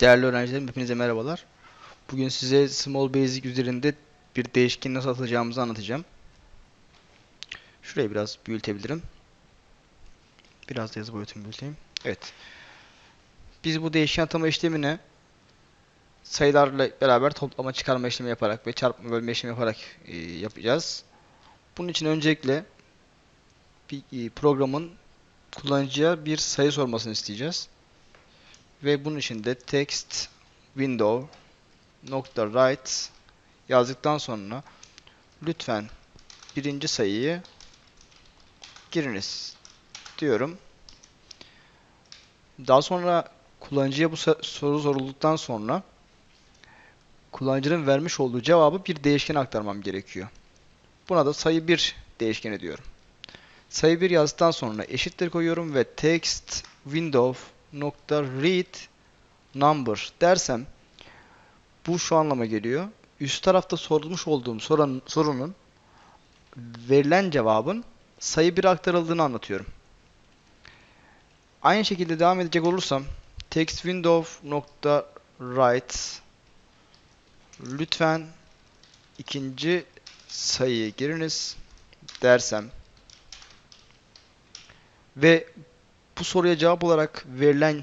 Değerli öğrencilerim, hepinize merhabalar. Bugün size Small Basic üzerinde bir değişkeni nasıl atacağımızı anlatacağım. Şurayı biraz büyütebilirim. Biraz da yazı boyutunu büyüteyim. Evet. Biz bu değişken atama işlemini sayılarla beraber toplama çıkarma işlemi yaparak ve çarpma bölme işlemi yaparak e, yapacağız. Bunun için öncelikle bir, e, programın kullanıcıya bir sayı sormasını isteyeceğiz. Ve bunun için de text window nokta write yazdıktan sonra lütfen birinci sayıyı giriniz diyorum. Daha sonra kullanıcıya bu soru sorulduktan sonra kullanıcının vermiş olduğu cevabı bir değişkene aktarmam gerekiyor. Buna da sayı 1 değişkeni diyorum. Sayı 1 yazdıktan sonra eşittir koyuyorum ve text window nokta read number dersem bu şu anlama geliyor. Üst tarafta sorulmuş olduğum sorun, sorunun verilen cevabın sayı 1 aktarıldığını anlatıyorum. Aynı şekilde devam edecek olursam text window nokta write lütfen ikinci sayıyı giriniz dersem ve bu soruya cevap olarak verilen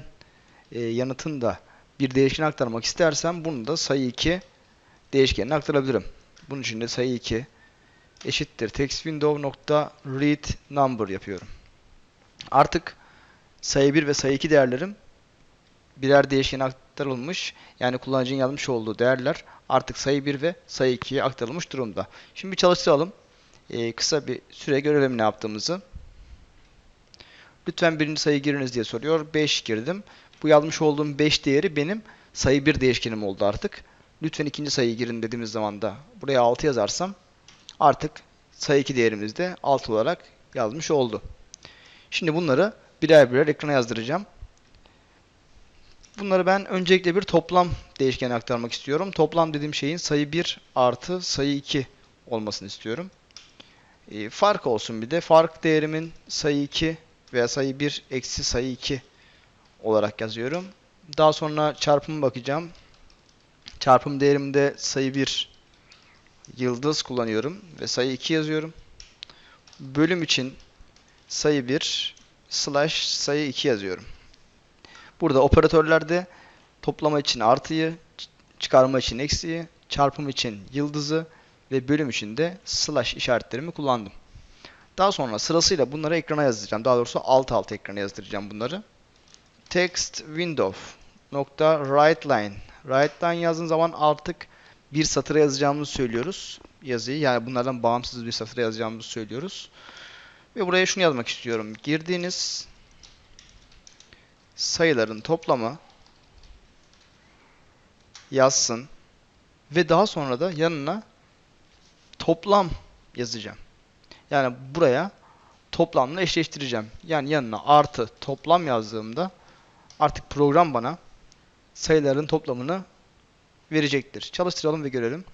e, yanıtın da bir değişkene aktarmak istersem bunu da sayı 2 değişkenine aktarabilirim. Bunun için de sayı 2 eşittir text window nokta read number yapıyorum. Artık sayı 1 ve sayı 2 değerlerim birer değişkene aktarılmış. Yani kullanıcının yazmış olduğu değerler artık sayı 1 ve sayı 2'ye aktarılmış durumda. Şimdi bir çalıştıralım. Ee, kısa bir süre görelim ne yaptığımızı. Lütfen birinci sayı giriniz diye soruyor. 5 girdim. Bu yazmış olduğum 5 değeri benim sayı 1 değişkenim oldu artık. Lütfen ikinci sayıyı girin dediğimiz zaman da buraya 6 yazarsam artık sayı 2 değerimiz de 6 olarak yazmış oldu. Şimdi bunları birer birer ekrana yazdıracağım. Bunları ben öncelikle bir toplam değişkene aktarmak istiyorum. Toplam dediğim şeyin sayı 1 artı sayı 2 olmasını istiyorum. E, fark olsun bir de. Fark değerimin sayı 2 veya sayı 1 eksi sayı 2 olarak yazıyorum. Daha sonra çarpımı bakacağım. Çarpım değerimde sayı 1 yıldız kullanıyorum ve sayı 2 yazıyorum. Bölüm için sayı 1 slash sayı 2 yazıyorum. Burada operatörlerde toplama için artıyı, çıkarma için eksiği, çarpım için yıldızı ve bölüm için de slash işaretlerimi kullandım. Daha sonra sırasıyla bunları ekrana yazacağım. Daha doğrusu alt alt ekrana yazdıracağım bunları. Text window nokta write line. Write line yazdığın zaman artık bir satıra yazacağımızı söylüyoruz. Yazıyı yani bunlardan bağımsız bir satıra yazacağımızı söylüyoruz. Ve buraya şunu yazmak istiyorum. Girdiğiniz sayıların toplamı yazsın ve daha sonra da yanına toplam yazacağım. Yani buraya toplamla eşleştireceğim. Yani yanına artı toplam yazdığımda artık program bana sayıların toplamını verecektir. Çalıştıralım ve görelim.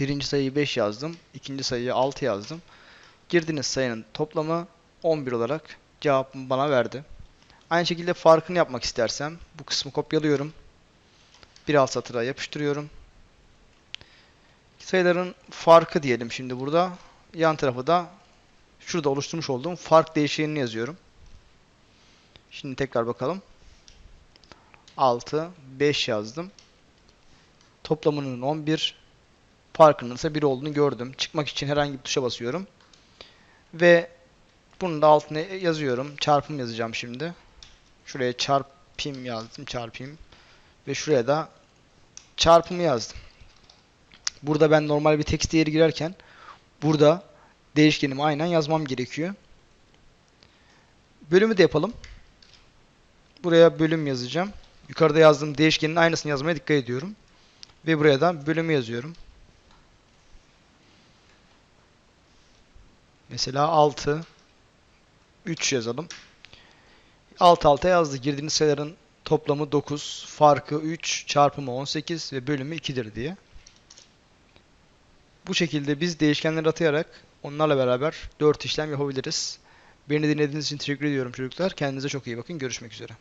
Birinci sayıyı 5 yazdım. ikinci sayıyı 6 yazdım. Girdiğiniz sayının toplamı 11 olarak cevabımı bana verdi. Aynı şekilde farkını yapmak istersem bu kısmı kopyalıyorum. Bir alt satıra yapıştırıyorum. Sayıların farkı diyelim şimdi burada. Yan tarafı da şurada oluşturmuş olduğum fark değişkenini yazıyorum. Şimdi tekrar bakalım. 6, 5 yazdım. Toplamının 11, farkının ise 1 olduğunu gördüm. Çıkmak için herhangi bir tuşa basıyorum. Ve bunun da altına yazıyorum. Çarpım yazacağım şimdi. Şuraya çarpayım yazdım. Çarpayım. Ve şuraya da çarpımı yazdım. Burada ben normal bir text değeri girerken burada değişkenimi aynen yazmam gerekiyor. Bölümü de yapalım. Buraya bölüm yazacağım. Yukarıda yazdığım değişkenin aynısını yazmaya dikkat ediyorum. Ve buraya da bölümü yazıyorum. Mesela 6 3 yazalım. Alt alta yazdı. Girdiğiniz sayıların toplamı 9, farkı 3, çarpımı 18 ve bölümü 2'dir diye. Bu şekilde biz değişkenleri atayarak onlarla beraber 4 işlem yapabiliriz. Beni dinlediğiniz için teşekkür ediyorum çocuklar. Kendinize çok iyi bakın. Görüşmek üzere.